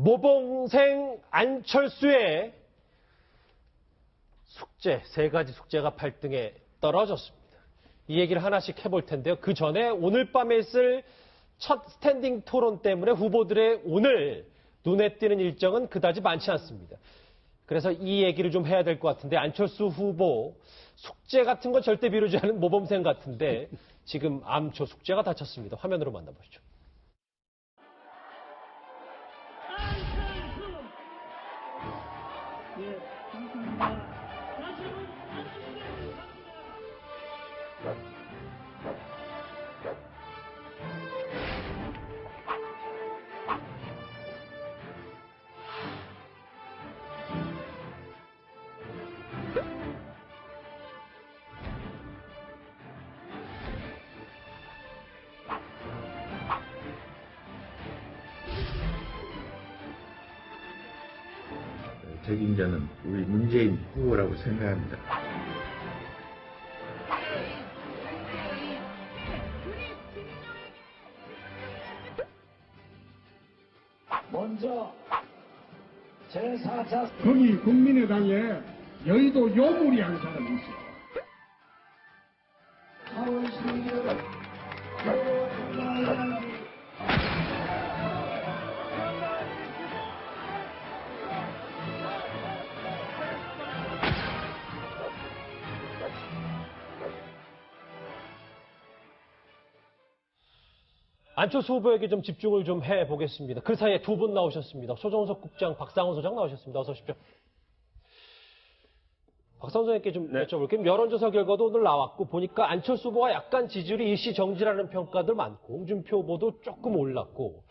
모범생 안철수의 숙제, 세 가지 숙제가 8등에 떨어졌습니다. 이 얘기를 하나씩 해볼 텐데요. 그 전에 오늘 밤에 있을 첫 스탠딩 토론 때문에 후보들의 오늘 눈에 띄는 일정은 그다지 많지 않습니다. 그래서 이 얘기를 좀 해야 될 것 같은데 안철수 후보 숙제 같은 건 절대 미루지 않은 모범생 같은데 지금 암초 숙제가 다쳤습니다. 화면으로 만나보시죠. 예, 적임자는 우리 문재인 후보라고 생각합니다. 먼저 제4차 거기 국민의당에 여의도 요물이 한 사람이 있어. 4 안철수 후보에게 좀 집중을 좀 해보겠습니다. 그 사이에 두 분 나오셨습니다. 소정석 국장, 박상원 소장 나오셨습니다. 어서 오십시오. 박상원 소장님께 좀 여쭤볼게요. 여론조사 결과도 오늘 나왔고 보니까 안철수 후보가 약간 지지율이 일시정지라는 평가들 많고 홍준표 후보도 조금 올랐고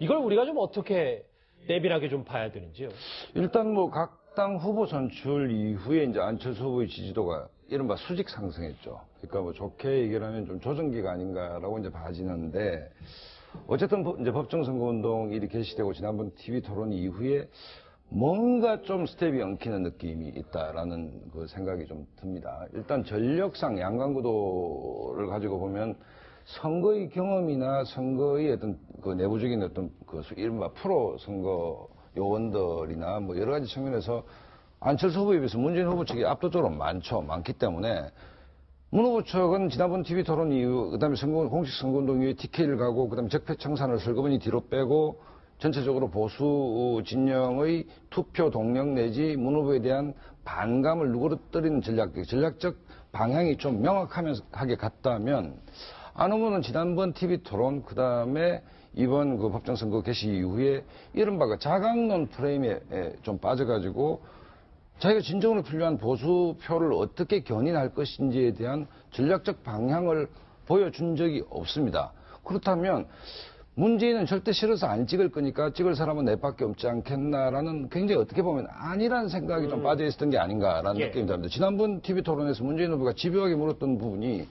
이걸 우리가 좀 어떻게 내밀하게 좀 봐야 되는지요. 일단 뭐 각 당 후보 선출 이후에 이제 안철수 후보의 지지도가 이른바 수직 상승했죠. 그러니까 뭐 좋게 얘기를 좀 조정기가 아닌가라고 이제 봐지는데 어쨌든 법- 이제 법정 선거 운동 일이 개시되고 지난번 TV 토론 이후에 뭔가 좀 스텝이 엉키는 느낌이 있다라는 그 생각이 좀 듭니다. 일단 전력상 양강구도를 가지고 보면 선거의 경험이나 선거의 어떤 그 내부적인 어떤 그 수- 이른바 프로 선거 요원들이나 뭐 여러 가지 측면에서 안철수 후보에 비해서 문재인 후보 측이 압도적으로 많죠. 많기 때문에 문 후보 측은 지난번 TV 토론 이후, 그 다음에 선거, 공식 선거운동 이후에 TK를 가고, 그 다음에 적폐 청산을 슬그머니 뒤로 빼고, 전체적으로 보수 진영의 투표 동력 내지 문 후보에 대한 반감을 누그러뜨리는 전략, 전략적 방향이 좀 명확하게 갔다면, 안 후보는 지난번 TV 토론, 그 다음에 이번 그 법정선거 개시 이후에 이른바 그 자강론 프레임에 에, 좀 빠져가지고 자기가 진정으로 필요한 보수표를 어떻게 견인할 것인지에 대한 전략적 방향을 보여준 적이 없습니다. 그렇다면 문재인은 절대 싫어서 안 찍을 거니까 찍을 사람은 내밖에 없지 않겠나라는 굉장히 어떻게 보면 아니라는 생각이 좀 빠져 있었던 게 아닌가라는 예. 느낌이 듭니다. 지난번 TV 토론에서 문재인 후보가 집요하게 물었던 부분이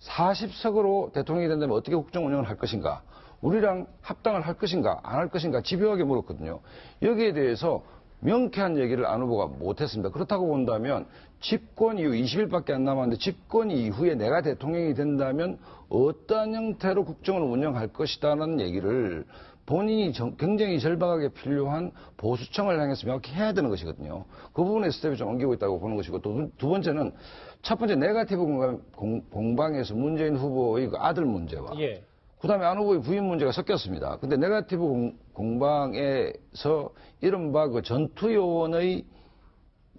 40석으로 대통령이 된다면 어떻게 국정 운영을 할 것인가? 우리랑 합당을 할 것인가? 안 할 것인가? 집요하게 물었거든요. 여기에 대해서 명쾌한 얘기를 안 후보가 못했습니다. 그렇다고 본다면 집권 이후 20일밖에 안 남았는데 집권 이후에 내가 대통령이 된다면 어떠한 형태로 국정을 운영할 것이다라는 얘기를 본인이 정- 굉장히 절박하게 필요한 보수청을 향해서 명확히 해야 되는 것이거든요. 그 부분에 스텝이 좀 엉기고 있다고 보는 것이고 또 두 번째는 첫 번째 네가티브 공방, 공- 공방에서 문재인 후보의 그 아들 문제와 예. 그 다음에 안 후보의 부인 문제가 섞였습니다. 근데 네가티브 공, 방에서 이른바 그 전투 요원의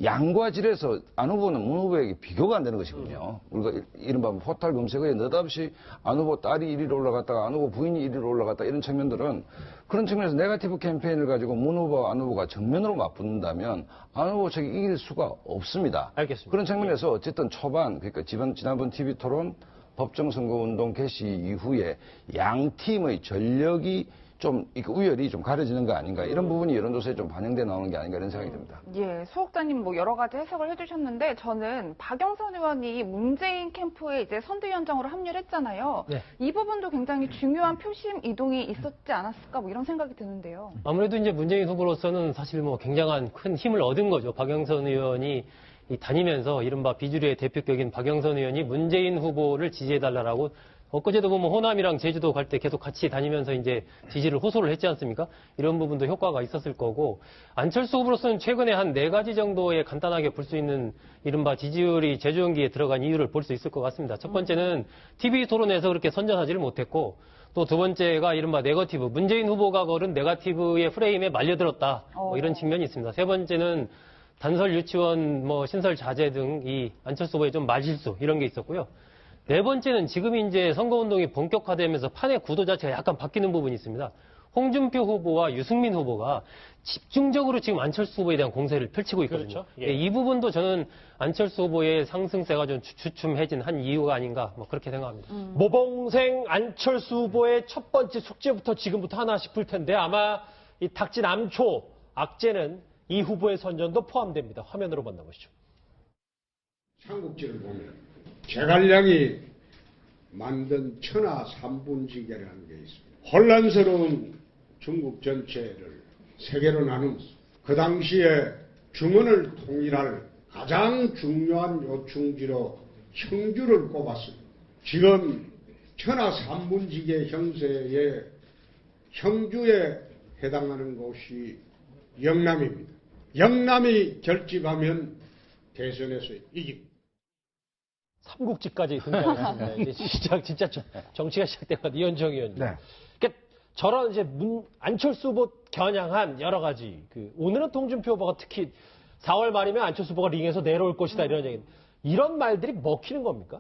양과 질에서 안 후보는 문 후보에게 비교가 안 되는 것이군요. 우리가 이른바 포탈 검색어에 느닷없이 안 후보 딸이 1위로 올라갔다가 안 후보 부인이 1위로 올라갔다 이런 측면들은 그런 측면에서 네가티브 캠페인을 가지고 문 후보와 안 후보가 정면으로 맞붙는다면 안 후보 측이 이길 수가 없습니다. 알겠습니다. 그런 측면에서 어쨌든 초반 그러니까 지난 지난번 TV 토론 법정선거운동 개시 이후에 양 팀의 전력이 좀 우열이 좀 가려지는 거 아닌가 이런 부분이 여론조사에 좀 반영돼 나오는 게 아닌가 이런 생각이 듭니다. 예, 소속자님 뭐 여러 가지 해석을 해주셨는데 저는 박영선 의원이 문재인 캠프에 이제 선대위원장으로 합류를 했잖아요. 네. 이 부분도 굉장히 중요한 표심 이동이 있었지 않았을까 뭐 이런 생각이 드는데요. 아무래도 이제 문재인 후보로서는 사실 뭐 굉장한 큰 힘을 얻은 거죠. 박영선 의원이 이 다니면서 이른바 비주류의 대표격인 박영선 의원이 문재인 후보를 지지해달라고 엊그제도 보면 호남이랑 제주도 갈 때 계속 같이 다니면서 이제 지지를 호소를 했지 않습니까? 이런 부분도 효과가 있었을 거고 안철수 후보로서는 최근에 한 네 가지 정도의 간단하게 볼 수 있는 이른바 지지율이 제주 연기에 들어간 이유를 볼 수 있을 것 같습니다. 첫 번째는 TV 토론에서 그렇게 선전하지를 못했고 또 두 번째가 이른바 네거티브 문재인 후보가 걸은 네거티브의 프레임에 말려들었다 뭐 이런 측면이 있습니다. 세 번째는 단설 유치원 뭐 신설 자제 등 이 안철수 후보의 좀 말실수 이런 게 있었고요. 네 번째는 지금 이제 선거운동이 본격화되면서 판의 구도 자체가 약간 바뀌는 부분이 있습니다. 홍준표 후보와 유승민 후보가 집중적으로 지금 안철수 후보에 대한 공세를 펼치고 있거든요. 그렇죠. 예. 예, 이 부분도 저는 안철수 후보의 상승세가 좀 주- 주춤해진 한 이유가 아닌가 뭐 그렇게 생각합니다. 모범생 안철수 후보의 첫 번째 숙제부터 지금부터 하나씩 풀 텐데 아마 이 닥친 암초, 악재는 이 후보의 선전도 포함됩니다. 화면으로 만나보시죠. 삼국지를 보면 제갈량이 만든 천하 삼분지계라는 게 있습니다. 혼란스러운 중국 전체를 세 개로 나누면서 그 당시에 중원을 통일할 가장 중요한 요충지로 형주를 꼽았습니다. 지금 천하 삼분지계 형세의 형주에 해당하는 곳이 영남입니다. 영남이 결집하면 대선에서 이깁니다. 삼국지까지 등장했습니다. 이제 시작, 진짜 저- 정치가 시작된 이현정 의원님. 네. 그러니까 저런 이제 문, 안철수 후보 겨냥한 여러 가지 그 오늘은 홍준표 후보가 특히 4월 말이면 안철수 후보가 링에서 내려올 것이다 이런 얘기. 이런 말들이 먹히는 겁니까?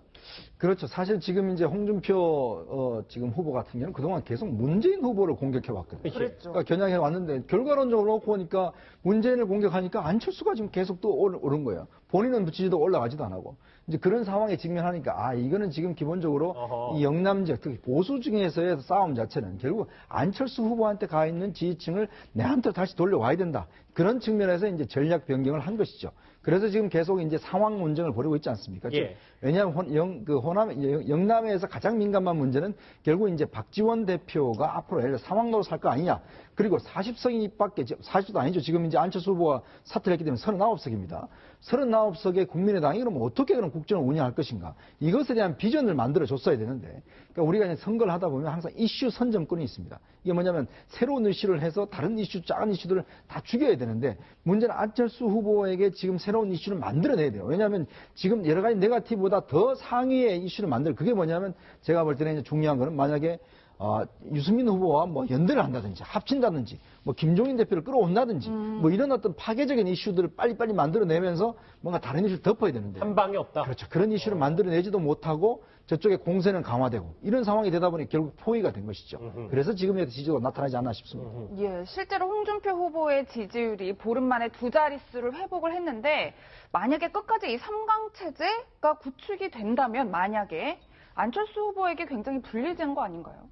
그렇죠. 사실 지금 이제 홍준표 어, 지금 후보 같은 경우는 그동안 계속 문재인 후보를 공격해 왔거든요. 그랬죠. 그러니까 겨냥해 왔는데 결과론적으로 놓고 보니까 문재인을 공격하니까 안철수가 지금 계속 또 올- 오른 거예요. 본인은 지지도 올라가지도 안 하고 이제 그런 상황에 직면하니까 아 이거는 지금 기본적으로 어허. 이 영남 지역 특히 보수 중에서의 싸움 자체는 결국 안철수 후보한테 가 있는 지지층을 내한테 다시 돌려와야 된다. 그런 측면에서 이제 전략 변경을 한 것이죠. 그래서 지금 계속 이제 상황 논쟁을 벌이고 있지 않습니까? 예. 왜냐하면 혼- 영, 그 호남, 영- 영남에서 가장 민감한 문제는 결국 이제 박지원 대표가 앞으로 상황으로 살 거 아니냐. 그리고 40석밖에, 40도 아니죠. 지금 이제 안철수 후보가 사퇴를 했기 때문에 39석입니다. 39석의 국민의당이 그럼 어떻게 그런 국정을 운영할 것인가. 이것에 대한 비전을 만들어 줬어야 되는데. 그러니까 우리가 이제 선거를 하다 보면 항상 이슈 선점권이 있습니다. 이게 뭐냐면 새로운 이슈를 해서 다른 이슈, 작은 이슈들을 다 죽여야 되는데 문제는 안철수 후보에게 지금 새로운 이슈를 만들어내야 돼요. 왜냐하면 지금 여러 가지 네가티브 보다 더 상위의 이슈를 만들 그게 뭐냐면 제가 볼 때는 이제 중요한 거는 만약에 어, 유승민 후보와 뭐 연대를 한다든지 합친다든지 뭐 김종인 대표를 끌어온다든지 뭐 이런 어떤 파괴적인 이슈들을 빨리빨리 만들어내면서 뭔가 다른 이슈를 덮어야 되는데 한 방이 없다. 그렇죠. 그런 이슈를 만들어내지도 못하고 저쪽에 공세는 강화되고 이런 상황이 되다 보니 결국 포위가 된 것이죠. 그래서 지금의 지지가 나타나지 않나 싶습니다. 예, 실제로 홍준표 후보의 지지율이 보름 만에 두 자릿수를 회복을 했는데 만약에 끝까지 이 3강 체제가 구축이 된다면 만약에 안철수 후보에게 굉장히 불리해지는 거 아닌가요?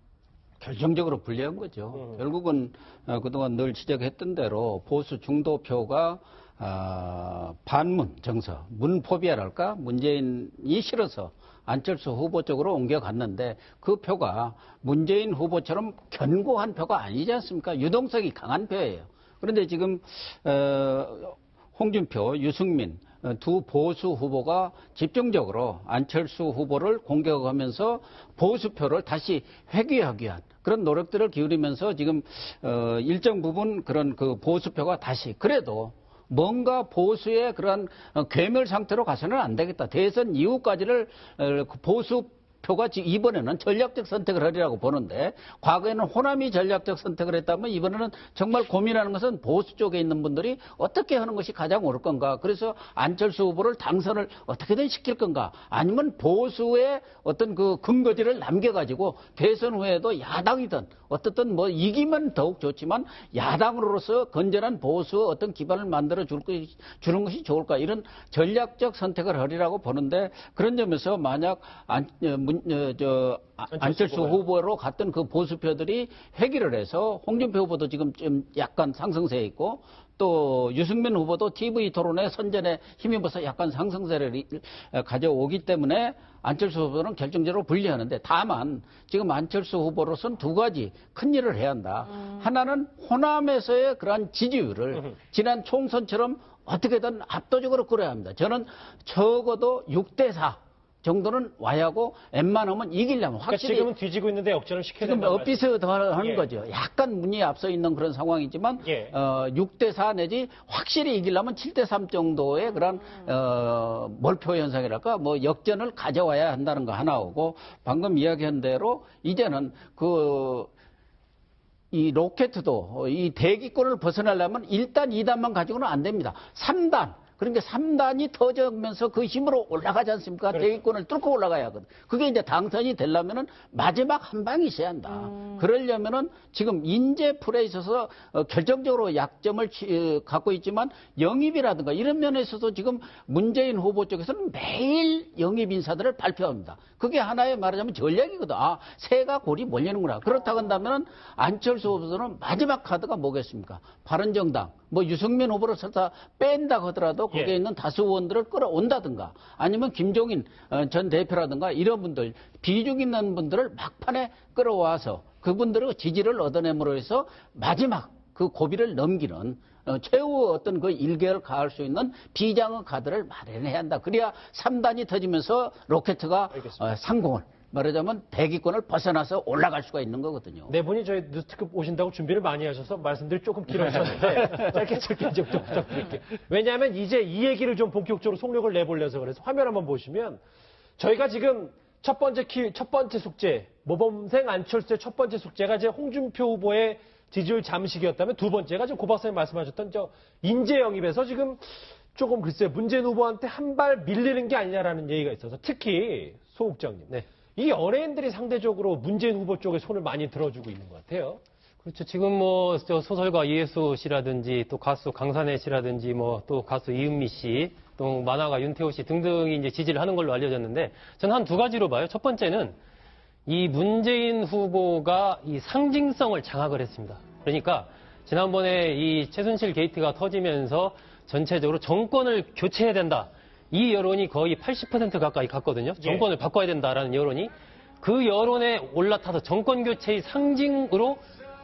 결정적으로 불리한 거죠. 결국은 어, 그동안 늘 지적했던 대로 보수 중도표가 아, 반문 정서, 문포비아랄까 문재인이 싫어서 안철수 후보 쪽으로 옮겨갔는데 그 표가 문재인 후보처럼 견고한 표가 아니지 않습니까? 유동성이 강한 표예요. 그런데 지금 어, 홍준표, 유승민 어, 두 보수 후보가 집중적으로 안철수 후보를 공격하면서 보수표를 다시 회귀하기 위한 그런 노력들을 기울이면서 지금 어, 일정 부분 그런 그 보수표가 다시 그래도 뭔가 보수의 그런 어, 괴멸 상태로 가서는 안 되겠다. 대선 이후까지를 어, 그 보수 표가 지금 이번에는 전략적 선택을 하리라고 보는데 과거에는 호남이 전략적 선택을 했다면 이번에는 정말 고민하는 것은 보수 쪽에 있는 분들이 어떻게 하는 것이 가장 옳을 건가? 그래서 안철수 후보를 당선을 어떻게든 시킬 건가? 아니면 보수의 어떤 그 근거지를 남겨가지고 대선 후에도 야당이든 어떻든 뭐 이기면 더욱 좋지만 야당으로서 건전한 보수 어떤 기반을 만들어 줄 것이, 주는 것이 좋을까? 이런 전략적 선택을 하리라고 보는데 그런 점에서 만약 안, 어, 문, 어, 저, 아- 안철수 후보로 갔던 그 보수표들이 회귀를 해서 홍준표 후보도 지금 좀 약간 상승세에 있고 또 유승민 후보도 TV 토론에 선전에 힘입어서 약간 상승세를 이- 어, 가져오기 때문에 안철수 후보는 결정적으로 불리하는데 다만 지금 안철수 후보로서는 두 가지 큰 일을 해야 한다. 하나는 호남에서의 그러한 지지율을 지난 총선처럼 어떻게든 압도적으로 끌어야 합니다. 저는 적어도 6대 4. 정도는 와야 하고 웬만하면 이기려면 그러니까 확실히 지금은 뒤지고 있는데 역전을 시켜야 지금 된다. 엇비스 더 하는 예. 거죠. 약간 문이 앞서 있는 그런 상황이지만 예. 어, 6대 4 내지 확실히 이기려면 7대 3 정도의 그런 어, 몰표 현상이랄까 뭐 역전을 가져와야 한다는 거 하나오고 방금 이야기한 대로 이제는 그 이 로켓도 이 대기권을 벗어나려면 일단 2단만 가지고는 안 됩니다. 3단. 그러니까 3단이 터져면서 그 힘으로 올라가지 않습니까? 대기권을 뚫고 올라가야 하거든. 그게 이제 당선이 되려면은 마지막 한 방이 있어야 한다. 그러려면은 지금 인재풀에 있어서 어, 결정적으로 약점을 치- 어, 갖고 있지만 영입이라든가 이런 면에 있어서 지금 문재인 후보 쪽에서는 매일 영입 인사들을 발표합니다. 그게 하나의 말하자면 전략이거든. 아, 새가 골이 몰리는구나. 그렇다고 한다면 안철수 후보는 마지막 카드가 뭐겠습니까? 바른정당, 뭐 유승민 후보를 설사 뺀다 하더라도 거기에 예. 있는 다수 의원들을 끌어온다든가 아니면 김종인 어, 전 대표라든가 이런 분들 비중 있는 분들을 막판에 끌어와서 그분들의 지지를 얻어냄으로 해서 마지막 그 고비를 넘기는 어, 최후 어떤 그 일개를 가할 수 있는 비장의 카드를 마련해야 한다. 그래야 3단이 터지면서 로켓가 어, 상공을 말하자면 대기권을 벗어나서 올라갈 수가 있는 거거든요. 네 분이 저희 뉴스특급 오신다고 준비를 많이 하셔서 말씀들이 조금 길어졌는데 짧게 짧게 좀, 좀 부탁드릴게요. 왜냐하면 이제 이 얘기를 좀 본격적으로 속력을 내보려서 그래서 화면 한번 보시면 저희가 지금 첫 번째 키, 첫 번째 숙제 모범생 안철수의 첫 번째 숙제가 이제 홍준표 후보의 지지율 잠식이었다면 두 번째가 지금 고 박사님 말씀하셨던 저 인재 영입에서 지금 조금 글쎄요 문재인 후보한테 한 발 밀리는 게 아니냐라는 얘기가 있어서 특히 소 국장님 네. 이 연예인들이 상대적으로 문재인 후보 쪽에 손을 많이 들어주고 있는 것 같아요. 그렇죠. 지금 뭐, 저 소설가 이혜수 씨라든지 또 가수 강산혜 씨라든지 뭐 또 가수 이은미 씨, 또 만화가 윤태호 씨 등등이 이제 지지를 하는 걸로 알려졌는데 저는 한두 가지로 봐요. 첫 번째는 이 문재인 후보가 이 상징성을 장악을 했습니다. 그러니까 지난번에 이 최순실 게이트가 터지면서 전체적으로 정권을 교체해야 된다. 이 여론이 거의 80% 가까이 갔거든요. 정권을 바꿔야 된다라는 여론이. 그 여론에 올라타서 정권 교체의 상징으로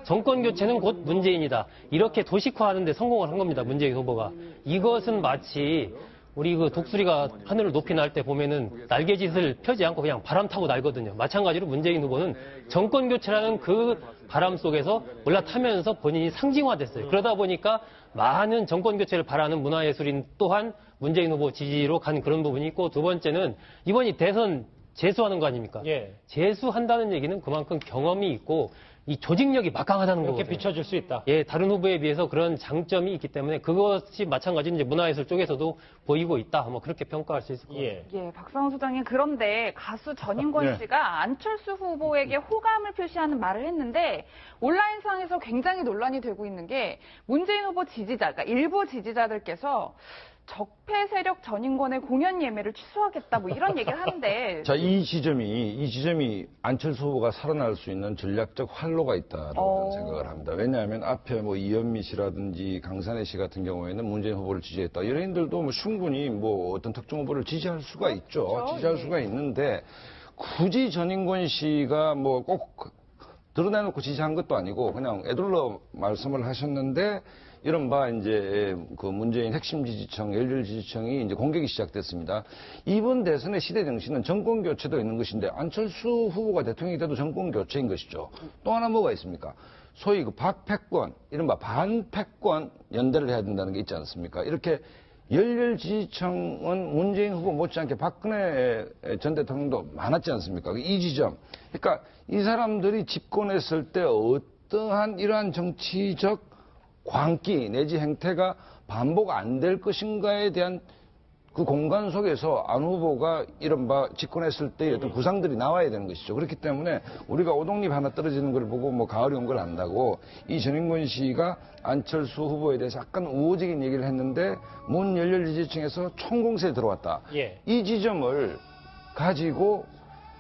정권 교체는 곧 문재인이다. 이렇게 도식화하는데 성공을 한 겁니다. 문재인 후보가. 이것은 마치 우리 그 독수리가 하늘을 높이 날 때 보면은 날개짓을 펴지 않고 그냥 바람 타고 날거든요. 마찬가지로 문재인 후보는 정권 교체라는 그 바람 속에서 올라타면서 본인이 상징화됐어요. 그러다 보니까 많은 정권 교체를 바라는 문화예술인 또한 문재인 후보 지지로 간 그런 부분이 있고 두 번째는 이번이 대선 재수하는 거 아닙니까? 예. 재수한다는 얘기는 그만큼 경험이 있고 이 조직력이 막강하다는 이렇게 거거든요. 비춰줄 수 있다. 예, 다른 후보에 비해서 그런 장점이 있기 때문에 그것이 마찬가지로 이제 문화예술 쪽에서도 보이고 있다. 뭐 그렇게 평가할 수 있을 것 같아요. 예. 예, 박상우 소장님 그런데 가수 전인권 네. 씨가 안철수 후보에게 호감을 표시하는 말을 했는데 온라인상에서 굉장히 논란이 되고 있는 게 문재인 후보 지지자, 그러니까 일부 지지자들께서 적폐 세력 전인권의 공연 예매를 취소하겠다 뭐 이런 얘기를 하는데 자, 이 지점이, 이 지점이 안철수 후보가 살아날 수 있는 전략적 활로가 있다라고 어. 저는 생각을 합니다. 왜냐하면 앞에 뭐 이현미 씨라든지 강산혜 씨 같은 경우에는 문재인 후보를 지지했다. 연예인들도 뭐 충분히 뭐 어떤 특정 후보를 지지할 수가 있죠. 그렇죠. 지지할 예. 수가 있는데 굳이 전인권 씨가 뭐 꼭 드러내놓고 지지한 것도 아니고 그냥 애들러 말씀을 하셨는데 이른바 이제 그 문재인 핵심 지지층, 열렬 지지층이 이제 공격이 시작됐습니다. 이번 대선의 시대 정신은 정권 교체도 있는 것인데 안철수 후보가 대통령이 돼도 정권 교체인 것이죠. 또 하나 뭐가 있습니까? 소위 그 박패권, 이른바 반패권 연대를 해야 된다는 게 있지 않습니까? 이렇게 열렬 지지층은 문재인 후보 못지않게 박근혜 전 대통령도 많았지 않습니까? 이 지점. 그러니까 이 사람들이 집권했을 때 어떠한 이러한 정치적 광기 내지 행태가 반복 안 될 것인가에 대한 그 공간 속에서 안 후보가 이른바 집권했을 때의 어떤 구상들이 나와야 되는 것이죠. 그렇기 때문에 우리가 오동잎 하나 떨어지는 걸 보고 뭐 가을이 온 걸 안다고 이 전인권 씨가 안철수 후보에 대해서 약간 우호적인 얘기를 했는데 문 열렬 지지층에서 총공세에 들어왔다. 예. 이 지점을 가지고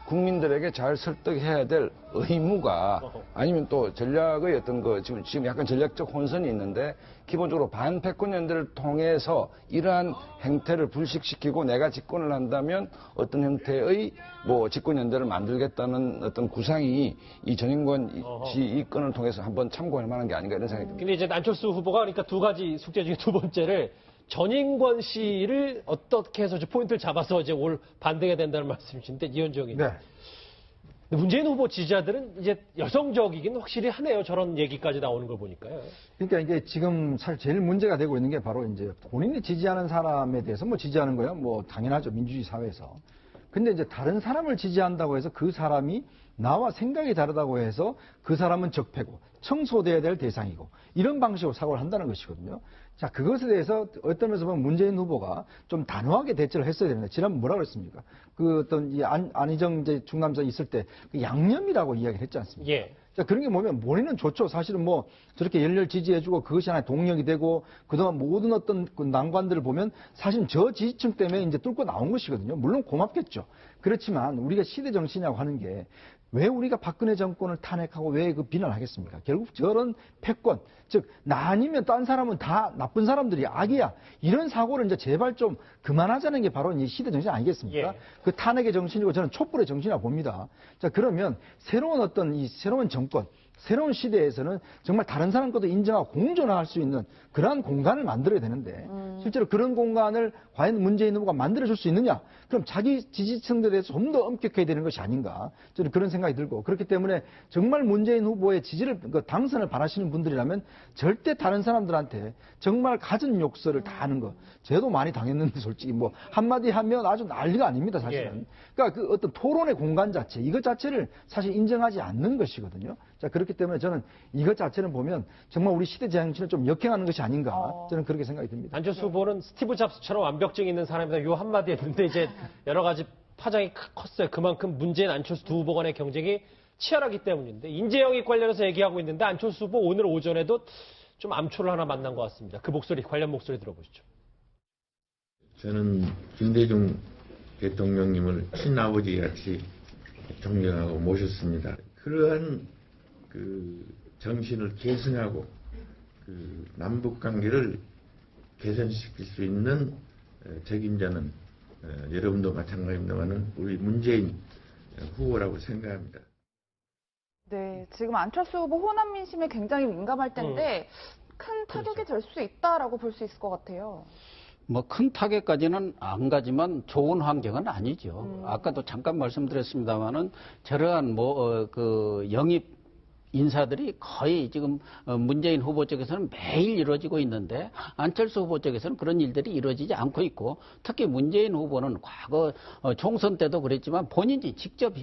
국민들에게 잘 설득해야 될 의무가 아니면 또 전략의 어떤 그 지금, 지금 약간 전략적 혼선이 있는데 기본적으로 반패권 연대를 통해서 이러한 행태를 불식시키고 내가 집권을 한다면 어떤 형태의 뭐 집권 연대를 만들겠다는 어떤 구상이 이 전인권 씨이 건을 통해서 한번 참고할 만한 게 아닌가 이런 생각이 듭니다. 근데 이제 안철수 후보가 그러니까 두 가지 숙제 중에 두 번째를 전인권 씨를 어떻게 해서 포인트를 잡아서 이제 올 반등해야 된다는 말씀이신데 이현정이. 네. 문재인 후보 지지자들은 이제 여성적이긴 확실히 하네요. 저런 얘기까지 나오는 걸 보니까요. 그러니까 이게 지금 사실 제일 문제가 되고 있는 게 바로 이제 본인이 지지하는 사람에 대해서 뭐 지지하는 거야 뭐 당연하죠 민주주의 사회에서. 근데 이제 다른 사람을 지지한다고 해서 그 사람이 나와 생각이 다르다고 해서 그 사람은 적폐고 청소돼야 될 대상이고 이런 방식으로 사고를 한다는 것이거든요. 자 그것에 대해서 어떤 면에서 보면 문재인 후보가 좀 단호하게 대처를 했어야 됩니다. 지난번 뭐라 그랬습니까? 그 어떤 이 안, 안희정 이제 중남자 있을 때 그 양념이라고 이야기를 했지 않습니까? 예. 자, 그런 게 보면 본인은 좋죠. 사실은 뭐 저렇게 열렬 지지해주고 그것이 하나의 동력이 되고 그동안 모든 어떤 그 난관들을 보면 사실 저 지지층 때문에 이제 뚫고 나온 것이거든요. 물론 고맙겠죠. 그렇지만 우리가 시대 정신이라고 하는 게 왜 우리가 박근혜 정권을 탄핵하고 왜 그 비난하겠습니까? 결국 저런 패권, 즉, 나 아니면 딴 사람은 다 나쁜 사람들이 악이야. 이런 사고를 이제 제발 좀 그만하자는 게 바로 이 시대 정신 아니겠습니까? 예. 그 탄핵의 정신이고 저는 촛불의 정신이라 고 봅니다. 자, 그러면 새로운 어떤 이 새로운 정권, 새로운 시대에서는 정말 다른 사람 것도 인정하고 공존할 수 있는 그러한 공간을 만들어야 되는데 실제로 그런 공간을 과연 문재인 후보가 만들어줄 수 있느냐? 그럼 자기 지지층들에 대해서 좀 더 엄격해야 되는 것이 아닌가? 저는 그런 생각이 들고 그렇기 때문에 정말 문재인 후보의 지지를 그 당선을 바라시는 분들이라면 절대 다른 사람들한테 정말 가진 욕설을 다 하는 거. 저도 많이 당했는데 솔직히 뭐 한마디 하면 아주 난리가 아닙니다 사실은. 그러니까 그 어떤 토론의 공간 자체 이것 자체를 사실 인정하지 않는 것이거든요. 자 그렇 기 때문에 저는 이것 자체는 보면 정말 우리 시대 정신을 좀 역행하는 것이 아닌가 어. 저는 그렇게 생각이 듭니다. 안철수 후보는 스티브 잡스처럼 완벽증 있는 사람이다. 요 한마디 했는데 이제 여러 가지 파장이 크- 컸어요. 그만큼 문재인 안철수 두 후보 간의 경쟁이 치열하기 때문인데 인재영입 관련해서 얘기하고 있는데 안철수 후보 오늘 오전에도 좀 암초를 하나 만난 것 같습니다. 그 목소리 관련 목소리 들어보시죠. 저는 김대중 대통령님을 친아버지 같이 존경하고 모셨습니다. 그러한 그 정신을 계승하고 그 남북 관계를 개선시킬 수 있는 어, 책임자는 어, 여러분도 마찬가지입니다만은 우리 문재인 후보라고 생각합니다. 네, 지금 안철수 후보 호남 민심에 굉장히 민감할 텐데 큰 타격이 될수 있다라고 볼 수 있을 것 같아요. 뭐 큰 타격까지는 안 가지만 좋은 환경은 아니죠. 아까도 잠깐 말씀드렸습니다만은 저러한 뭐 그 영입 인사들이 거의 지금 어, 문재인 후보 쪽에서는 매일 이루어지고 있는데 안철수 후보 쪽에서는 그런 일들이 이루어지지 않고 있고 특히 문재인 후보는 과거 어, 총선 때도 그랬지만 본인이 직접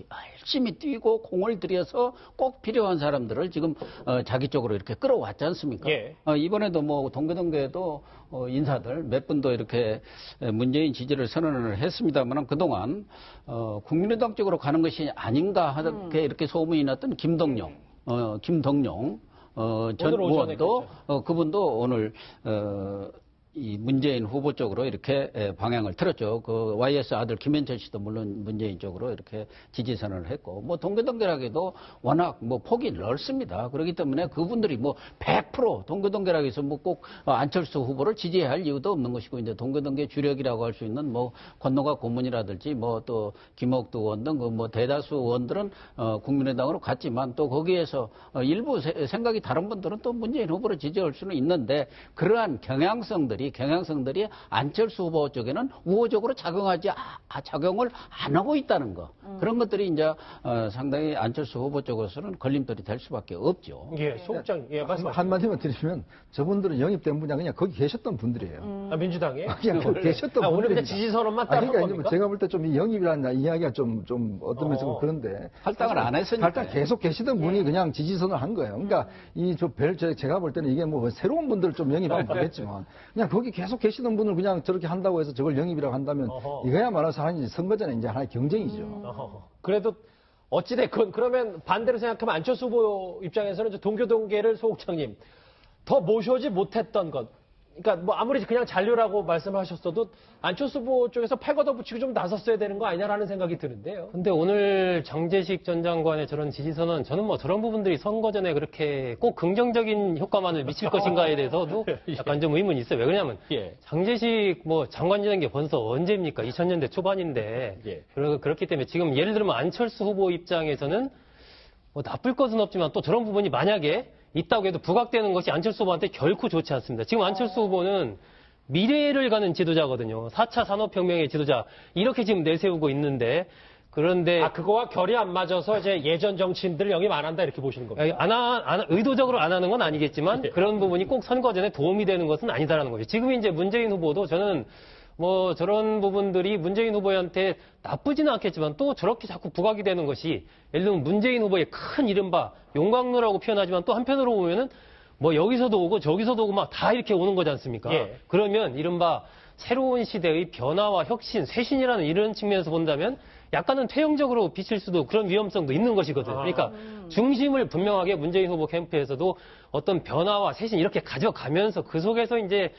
열심히 뛰고 공을 들여서 꼭 필요한 사람들을 지금 어, 자기 쪽으로 이렇게 끌어왔지 않습니까? 예. 어, 이번에도 뭐 동교동계에도 어, 인사들 몇 분도 이렇게 에, 문재인 지지를 선언을 했습니다만 그동안 어, 국민의당 쪽으로 가는 것이 아닌가 하게 이렇게 소문이 났던 김동용, 어, 김동용 어, 전 오늘 의원도. 어, 그분도 오늘 어, 이 문재인 후보 쪽으로 이렇게 에, 방향을 틀었죠. 그 YS 아들 김현철 씨도 물론 문재인 쪽으로 이렇게 지지 선언을 했고 뭐 동교동계라기도 워낙 뭐 폭이 넓습니다. 그렇기 때문에 그분들이 뭐 100% 동교동계라고 해서 뭐 꼭 안철수 후보를 지지해야 할 이유도 없는 것이고 이제 동교동계 주력이라고 할 수 있는 뭐 권노가 고문이라든지 뭐 또 김옥두 의원 등 그 뭐 대다수 의원들은 어, 국민의당으로 갔지만 또 거기에서 어, 일부 세- 생각이 다른 분들은 또 문재인 후보를 지지할 수는 있는데 그러한 경향성들 이 경향성들이 안철수 후보 쪽에는 우호적으로 작용하지 아- 아, 작용을 안 하고 있다는 거 그런 것들이 이제 어, 상당히 안철수 후보 쪽에서는 걸림돌이 될 수밖에 없죠. 예, 소국장, 예, 한, 말씀하시죠. 한마디만 드리면 저분들은 영입된 분이 그냥 거기 계셨던 분들이에요. 아, 민주당에? 그냥 거기 계셨던 아, 오늘 그냥 분들입니다. 지지 선언만 아, 따로 그러니까 한 겁니까? 제가 볼 때 좀 이 영입이라는 이야기가 좀, 좀 어떤 면에서 어. 그런데. 할당을 안 했으니까요. 할당 계속 계시던 분이 그냥 지지선을 한 거예요. 그러니까 이저 별, 제- 제가 볼 때는 이게 뭐 새로운 분들을 좀 영입하면 모르겠지만 그냥 거기 계속 계시던 분을 그냥 저렇게 한다고 해서 저걸 영입이라고 한다면 어허. 이거야말로 사람이 선거전에 이제 하나의 경쟁이죠. 어허. 그래도 어찌됐건 그러면 반대로 생각하면 안철수 후보 입장에서는 동교동계를 소국장님 더 모셔오지 못했던 것. 그러니까 뭐 아무리 그냥 잔류라고 말씀하셨어도 안철수 후보 쪽에서 팔 걷어 붙이고 좀 나섰어야 되는 거 아니냐라는 생각이 드는데요. 근데 오늘 장재식 전 장관의 저런 지지선은 저는 뭐 저런 부분들이 선거 전에 그렇게 꼭 긍정적인 효과만을 미칠 것인가에 대해서도 약간 좀 의문이 있어요. 왜 그러냐면 예. 장재식 뭐 장관 지낸 게 벌써 언제입니까? 2000년대 초반인데. 예. 그렇기 때문에 지금 예를 들면 안철수 후보 입장에서는 뭐 나쁠 것은 없지만 또 저런 부분이 만약에 있다고 해도 부각되는 것이 안철수 후보한테 결코 좋지 않습니다. 지금 안철수 후보는 미래를 가는 지도자거든요. 4차 산업혁명의 지도자. 이렇게 지금 내세우고 있는데, 그런데. 아, 그거와 결이 안 맞아서 이제 예전 정치인들을 영입 안 한다 이렇게 보시는 겁니다. 안, 하- 안 하- 의도적으로 안 하는 건 아니겠지만 예. 그런 부분이 꼭 선거전에 도움이 되는 것은 아니다라는 거죠. 지금 이제 문재인 후보도 저는 뭐 저런 부분들이 문재인 후보한테 나쁘지는 않겠지만 또 저렇게 자꾸 부각이 되는 것이 예를 들면 문재인 후보의 큰 이른바 용광로라고 표현하지만 또 한편으로 보면은 뭐 여기서도 오고 저기서도 오고 막 다 이렇게 오는 거지 않습니까? 예. 그러면 이른바 새로운 시대의 변화와 혁신, 쇄신이라는 이런 측면에서 본다면 약간은 퇴행적으로 비칠 수도 그런 위험성도 있는 것이거든요. 그러니까 중심을 분명하게 문재인 후보 캠프에서도 어떤 변화와 쇄신 이렇게 가져가면서 그 속에서 이제 이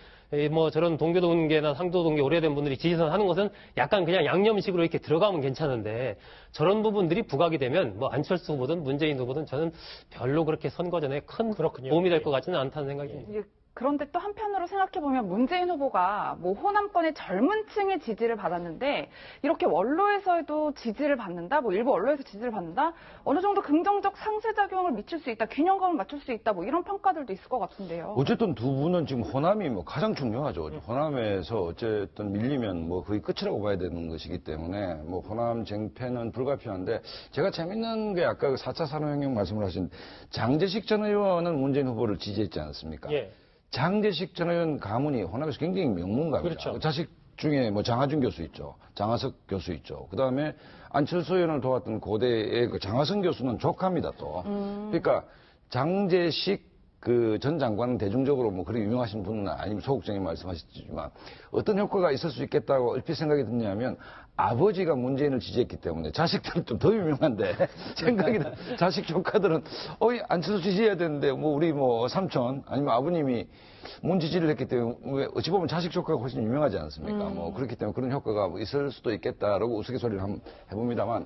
뭐 저런 동교동계나 상도동계 오래된 분들이 지지선 하는 것은 약간 그냥 양념식으로 이렇게 들어가면 괜찮은데 저런 부분들이 부각이 되면 뭐 안철수 후보든 문재인 후보든 저는 별로 그렇게 선거전에 큰 그렇군요. 도움이 예. 될것 같지는 않다는 생각이 듭니다. 그런데 또 한편으로 생각해보면 문재인 후보가 뭐 호남권의 젊은 층의 지지를 받았는데 이렇게 원로에서도 지지를 받는다, 뭐 일부 언론에서 지지를 받는다, 어느 정도 긍정적 상쇄작용을 미칠 수 있다, 균형감을 맞출 수 있다, 뭐 이런 평가들도 있을 것 같은데요. 어쨌든 두 분은 지금 호남이 뭐 가장 중요하죠. 호남에서 어쨌든 밀리면 뭐 거의 끝이라고 봐야 되는 것이기 때문에 뭐 호남 쟁패는 불가피한데 제가 재밌는 게 아까 그 4차 산업혁명 말씀을 하신 장재식 전 의원은 문재인 후보를 지지했지 않습니까? 예. 장재식 전 의원 가문이 호남에서 굉장히 명문가입니다. 그렇죠. 그 자식 중에 뭐 장하준 교수 있죠. 장하석 교수 있죠. 그 다음에 안철수 의원을 도왔던 고대의 그 장하성 교수는 조카입니다 또. 그러니까 장재식 그 전 장관은 대중적으로 뭐 그렇게 유명하신 분은 아니면 소극적인 말씀하셨지만 어떤 효과가 있을 수 있겠다고 얼핏 생각이 드냐면 아버지가 문재인을 지지했기 때문에 자식들은 좀 더 유명한데 생각이 드- 자식 조카들은 어이 안철수 지지해야 되는데 뭐 우리 뭐 삼촌 아니면 아버님이 문 지지를 했기 때문에 왜 어찌 보면 자식 조카가 훨씬 유명하지 않습니까? 뭐 그렇기 때문에 그런 효과가 뭐 있을 수도 있겠다라고 우스갯소리를 한번 해봅니다만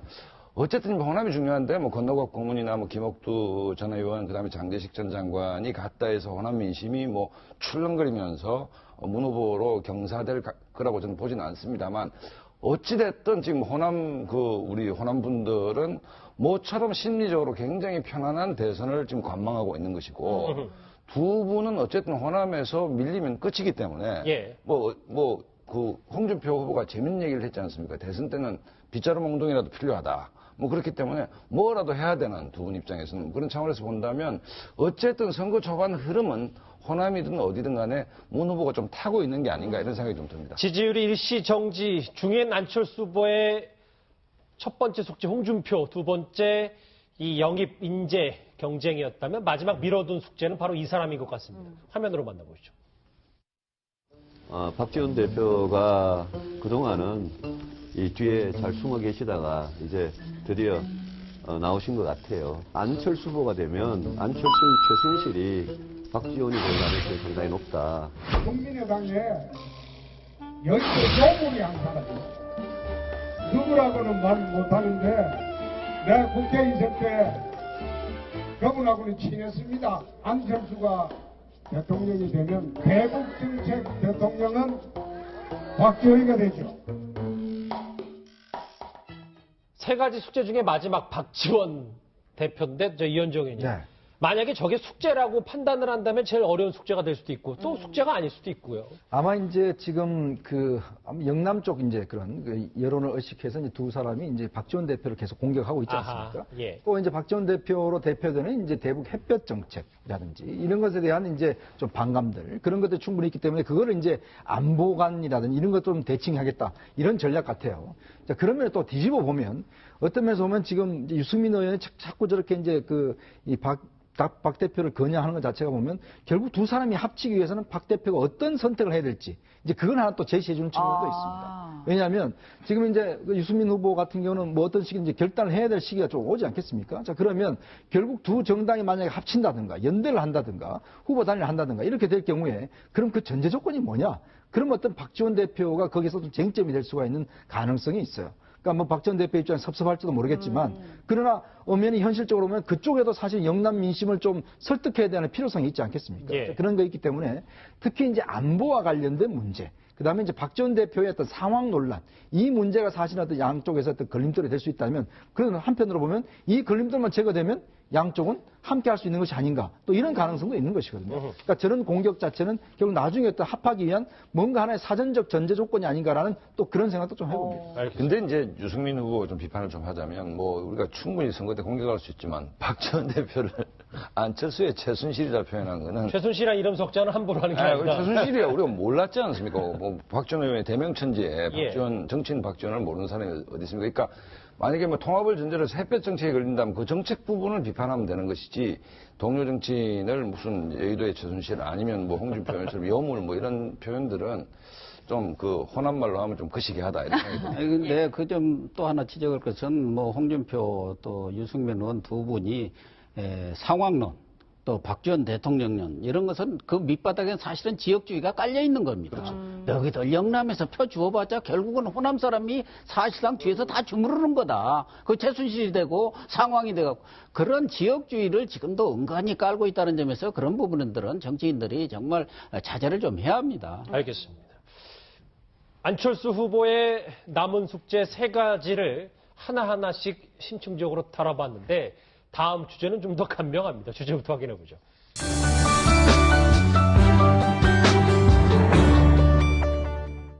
어쨌든 뭐 호남이 중요한데 뭐 건너갑 고문이나 뭐 김옥두 전 의원 그다음에 장재식 전 장관이 갔다 해서 호남 민심이 뭐 출렁거리면서 어, 문 후보로 경사될 가- 거라고 저는 보지는 않습니다만 어찌됐든 지금 호남 그 우리 호남 분들은 모처럼 심리적으로 굉장히 편안한 대선을 지금 관망하고 있는 것이고 두 분은 어쨌든 호남에서 밀리면 끝이기 때문에 예. 뭐, 뭐, 그, 홍준표 후보가 재밌는 얘기를 했지 않습니까? 대선 때는 빗자루 몽둥이라도 필요하다. 뭐 그렇기 때문에 뭐라도 해야 되는 두 분 입장에서는 그런 차원에서 본다면 어쨌든 선거 초반 흐름은 호남이든 어디든 간에 문 후보가 좀 타고 있는 게 아닌가 이런 생각이 좀 듭니다. 지지율이 일시 정지 중엔 안철수 후보의 첫 번째 숙제 홍준표, 두 번째 이 영입 인재 경쟁이었다면 마지막 미뤄둔 숙제는 바로 이 사람인 것 같습니다. 화면으로 만나보시죠. 어, 박지원 대표가 그동안은 이 뒤에 잘 숨어 계시다가 이제 드디어 어, 나오신 것 같아요. 안철수 후보가 되면 안철수 최순실이 박지원이 될 가능성이 상당히 높다. 국민의당에 여의도 요물이 한 사람이 누구라고는 말 못하는데 내 국회 있을 때 그분하고는 친했습니다. 안철수가 대통령이 되면 대북 정책 대통령은 박지원이가 되죠. 세 가지 숙제 중에 마지막 박지원 대표인데 저 이현정 의원님. 네. 만약에 저게 숙제라고 판단을 한다면 제일 어려운 숙제가 될 수도 있고 또 숙제가 아닐 수도 있고요. 아마 이제 지금 그 영남 쪽 이제 그런 그 여론을 의식해서 이제 두 사람이 이제 박지원 대표를 계속 공격하고 있지 아하, 않습니까? 예. 또 이제 박지원 대표로 대표되는 이제 대북 햇볕 정책이라든지 이런 것에 대한 이제 좀 반감들 그런 것들 충분히 있기 때문에 그거를 이제 안보관이라든지 이런 것 좀 대칭하겠다 이런 전략 같아요. 자 그러면 또 뒤집어 보면 어떤 면에서 보면 지금 유승민 의원이 자- 자꾸 저렇게 이제 그 이 박 박, 박 대표를 거냐하는 것 자체가 보면 결국 두 사람이 합치기 위해서는 박 대표가 어떤 선택을 해야 될지 이제 그건 하나 또 제시해 주는 측면도 아. 있습니다. 왜냐하면 지금 이제 그 유승민 후보 같은 경우는 뭐 어떤 식의 이제 결단을 해야 될 시기가 좀 오지 않겠습니까? 자 그러면 결국 두 정당이 만약에 합친다든가 연대를 한다든가 후보 단일을 한다든가 이렇게 될 경우에 그럼 그 전제 조건이 뭐냐? 그럼 어떤 박지원 대표가 거기서 좀 쟁점이 될 수가 있는 가능성이 있어요. 그러니까 뭐 박 전 대표 입장에 섭섭할지도 모르겠지만 그러나 엄연히 현실적으로 보면 그쪽에도 사실 영남 민심을 좀 설득해야 되는 필요성이 있지 않겠습니까? 예. 자, 그런 거 있기 때문에 특히 이제 안보와 관련된 문제 그다음에 이제 박 전 대표의 어떤 상황 논란 이 문제가 사실 어떤 양쪽에서 어떤 걸림돌이 될 수 있다면 그런 한편으로 보면 이 걸림돌만 제거되면 양쪽은 함께 할 수 있는 것이 아닌가 또 이런 가능성도 있는 것이거든요. 그러니까 저런 공격 자체는 결국 나중에 또 합하기 위한 뭔가 하나의 사전적 전제 조건이 아닌가라는 또 그런 생각도 좀 해봅니다. 알겠습니다. 근데 이제 유승민 후보 좀 비판을 좀 하자면 뭐 우리가 충분히 선거 때 공격할 수 있지만 박지원 대표를 안철수의 최순실이라 표현한 거는 최순실이란 이름 석자는 함부로 하는 게 아, 아니라 최순실이야 우리가 몰랐지 않습니까? 뭐 박지원 의원의 대명천지에 예. 박지원 정치인 박지원을 모르는 사람이 어디 있습니까? 그러니까 만약에 뭐 통합을 전제로 햇볕 정책에 걸린다면 그 정책 부분을 비판하면 되는 것이지 동료 정치인을 무슨 여의도의 최순실 아니면 뭐 홍준표 의원처럼 여물 뭐 이런 표현들은 좀 그 호남 말로 하면 좀 거시기하다 이런 생각이 듭니다. 근데 그 점 또 하나 지적할 것은 뭐 홍준표 또 유승민 의원 두 분이 에, 상황론 또 박지원 대통령론 이런 것은 그 밑바닥에 사실은 지역주의가 깔려 있는 겁니다. 여기들 영남에서 표 주어봤자 결국은 호남 사람이 사실상 뒤에서 다 주무르는 거다. 그 최순실이 되고 상황이 되고 그런 지역주의를 지금도 은근히 깔고 있다는 점에서 그런 부분들은 정치인들이 정말 자제를 좀 해야 합니다. 알겠습니다. 안철수 후보의 남은 숙제 세 가지를 하나하나씩 심층적으로 다뤄봤는데 다음 주제는 좀 더 간명합니다. 주제부터 확인해 보죠.